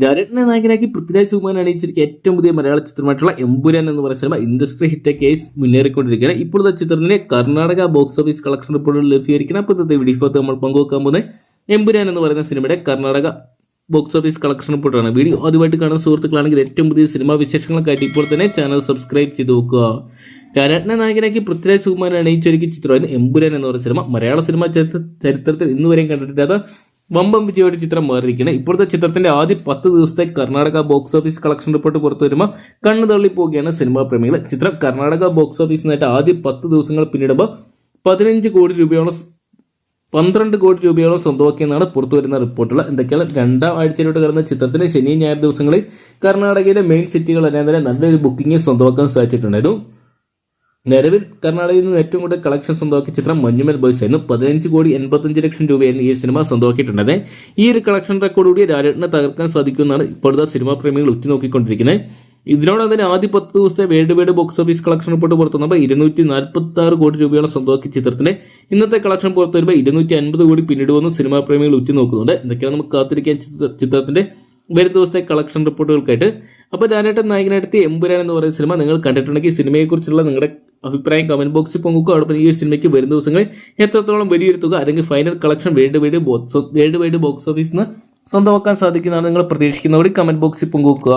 ഡയറക്ടറിനെ നായകനാക്കി പൃഥ്വിരാജ് സുകുമാരൻ അണിയിച്ചിരിക്കുന്ന ഏറ്റവും പുതിയ മലയാള ചിത്രമായിട്ടുള്ള എമ്പുരാൻ എന്ന് പറയുന്ന സിനിമ ഇൻഡസ്ട്രി ഹിറ്റ് കേസ് മുന്നേറിക്കൊണ്ടിരിക്കുകയാണ്. ഇപ്പോഴത്തെ ചിത്രത്തിന്റെ കർണാടക ബോക്സ് ഓഫീസ് കളക്ഷൻ റിപ്പോർട്ടുകൾ ലഭ്യമായിരിക്കണം അപ്പോഴത്തെ വീഡിയോ നമ്മൾ പങ്കുവെക്കാൻ പോകുന്നത് എമ്പുരാൻ എന്ന് പറയുന്ന സിനിമയുടെ കർണാടക ബോക്സ് ഓഫീസ് കളക്ഷൻ റിപ്പോർട്ടാണ് വീഡിയോ ആദ്യമായിട്ട് കാണുന്ന സുഹൃത്തുക്കളാണെങ്കിൽ ഏറ്റവും പുതിയ സിനിമാ വിശേഷങ്ങൾക്കായിട്ട് ഇപ്പോൾ തന്നെ ചാനൽ സബ്സ്ക്രൈബ് ചെയ്ത് നോക്കുക. രാരാട്ടനെ നായകനാക്കി പൃഥ്വിരാജ് സുകുമാരൻ അണിയിച്ചൊരുക്കിയ ചിത്രമായിരുന്നു എമ്പുരാൻ എന്ന് പറയുന്ന സിനിമ. മലയാള സിനിമ ചരിത്രത്തിൽ ഇന്നുവരെയും കണ്ടിട്ടില്ലാത്ത വമ്പം വിജയോടെ ചിത്രം മാറിയിരിക്കുന്നത് ഇപ്പോഴത്തെ ചിത്രത്തിന്റെ ആദ്യ പത്ത് ദിവസത്തെ Karnataka box office collection report പുറത്തു വരുമ്പോൾ കണ്ണു തള്ളി പോവുകയാണ് സിനിമാ പ്രേമികൾ ചിത്രം കർണാടക ബോക്സ് ഓഫീസിനായിട്ട് ആദ്യ പത്ത് ദിവസങ്ങൾ പിന്നിടുമ്പോൾ പതിനഞ്ച് കോടി രൂപയോളം പന്ത്രണ്ട് കോടി രൂപയോളം സ്വന്തമാക്കിയെന്നാണ് പുറത്തു വരുന്ന റിപ്പോർട്ടുകൾ. എന്തൊക്കെയാണ്? രണ്ടാം ആഴ്ചയിലോട്ട് കടന്ന ചിത്രത്തിന് ശനി ഞായർ ദിവസങ്ങളിൽ കർണാടകയിലെ മെയിൻ സിറ്റികളെല്ലാം തന്നെ നല്ലൊരു ബുക്കിംഗ് സ്വന്തമാക്കാൻ സാധിച്ചിട്ടുണ്ടായിരുന്നു. നിലവിൽ കർണാടകയിൽ നിന്ന് ഏറ്റവും കൂടുതൽ കളക്ഷൻ സ്വന്തമാക്കിയ ചിത്രം മഞ്ഞുമൽ ബോയ്സ് എന്നും പതിനഞ്ച് കോടി എൺപത്തഞ്ച് ലക്ഷം രൂപയായിരുന്നു ഈ സിനിമ സ്വന്തമാക്കിയിട്ടുണ്ട് ഈ ഒരു കളക്ഷൻ റെക്കോർഡ് കൂടി രാജേട്ടിനെ തകർക്കാൻ സാധിക്കുമെന്നാണ് ഇപ്പോഴത്തെ സിനിമാ പ്രേമികൾ ഉറ്റുനോക്കിക്കൊണ്ടിരിക്കുന്നത്. ഇതിനോടൊപ്പം തന്നെ ആദ്യ പത്ത് ദിവസത്തെ worldwide box office collection report പുറത്തു വന്നപ്പോൾ ഇരുന്നൂറ്റി നാൽപ്പത്തി ആറ് കോടി രൂപയോളം സ്വന്തമാക്കിയ ചിത്രത്തിന്റെ ഇന്നത്തെ കളക്ഷൻ പുറത്തു വരുമ്പോൾ ഇരുന്നൂറ്റി അൻപത് കോടി പിന്നിടുമെന്ന് സിനിമാ പ്രേമികൾ ഉറ്റുനോക്കുന്നുണ്ട്. എന്തൊക്കെയാണ് നമുക്ക് കാത്തിരിക്കാൻ ചിത്രത്തിന്റെ വരും ദിവസത്തെ കളക്ഷൻ റിപ്പോർട്ടുകൾക്കായിട്ട് അപ്പോൾ ഞാനായിട്ട് നായകനായിട്ട് എമ്പുരാൻ എന്ന് പറയുന്ന സിനിമ നിങ്ങൾ കണ്ടിട്ടുണ്ടെങ്കിൽ സിനിമയെക്കുറിച്ചുള്ള നിങ്ങളുടെ അഭിപ്രായം കമന്റ് ബോക്സിൽ പങ്കുവെക്കുക അതോടൊപ്പം ഈ സിനിമയ്ക്ക് വരും ദിവസങ്ങളിൽ എത്രത്തോളം വലിയൊരു തുക അല്ലെങ്കിൽ final collection worldwide box worldwide box ഓഫീസിൽ നിന്ന് സ്വന്തമാക്കാൻ സാധിക്കുന്നതാണ് നിങ്ങൾ പ്രതീക്ഷിക്കുന്നവർ കമന്റ് ബോക്സിൽ പങ്കുവെക്കുക